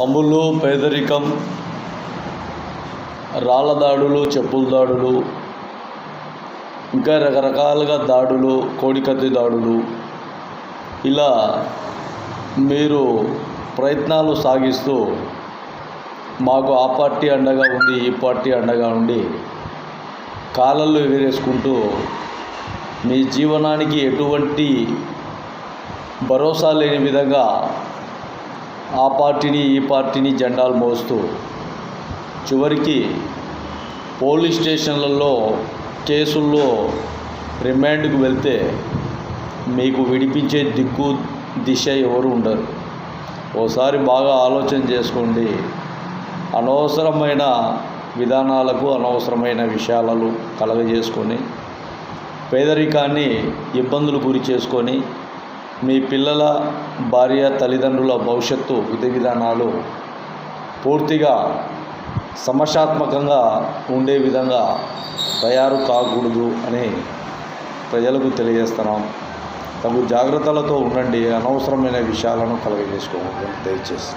అమ్ములు పేదరికం రాళ్ళ దాడులు చెప్పుల దాడులు ఇంకా రకరకాలుగా దాడులు కోడికత్తి దాడులు. ఇలా మీరు ప్రయత్నాలు సాగిస్తూ మాకు ఆ పార్టీ అండగా ఉంది ఈ పార్టీ అండగా ఉండి కాలల్లో ఎగరేసుకుంటూ మీ జీవనానికి ఎటువంటి భరోసా లేని విధంగా ఆ పార్టీని ఈ పార్టీని జెండాలు మోస్తూ చివరికి పోలీస్ స్టేషన్లలో కేసుల్లో రిమాండ్కు వెళ్తే మీకు విడిపించే దిక్కు దిశ ఎవరు ఉండరు. ఓసారి బాగా ఆలోచన చేసుకోండి. అనవసరమైన విధానాలకు అనవసరమైన విషయాలను కలగజేసుకొని పేదరికాన్ని ఇబ్బందులు గురి చేసుకొని మీ పిల్లల భార్య తల్లిదండ్రుల భవిష్యత్తు విధి విధానాలు పూర్తిగా సమస్యాత్మకంగా ఉండే విధంగా తయారు కాకూడదు అని ప్రజలకు తెలియజేస్తున్నాం. తగు జాగ్రత్తలతో ఉండండి అనవసరమైన విషయాలను కలగజేసుకోవద్దు దయచేసి.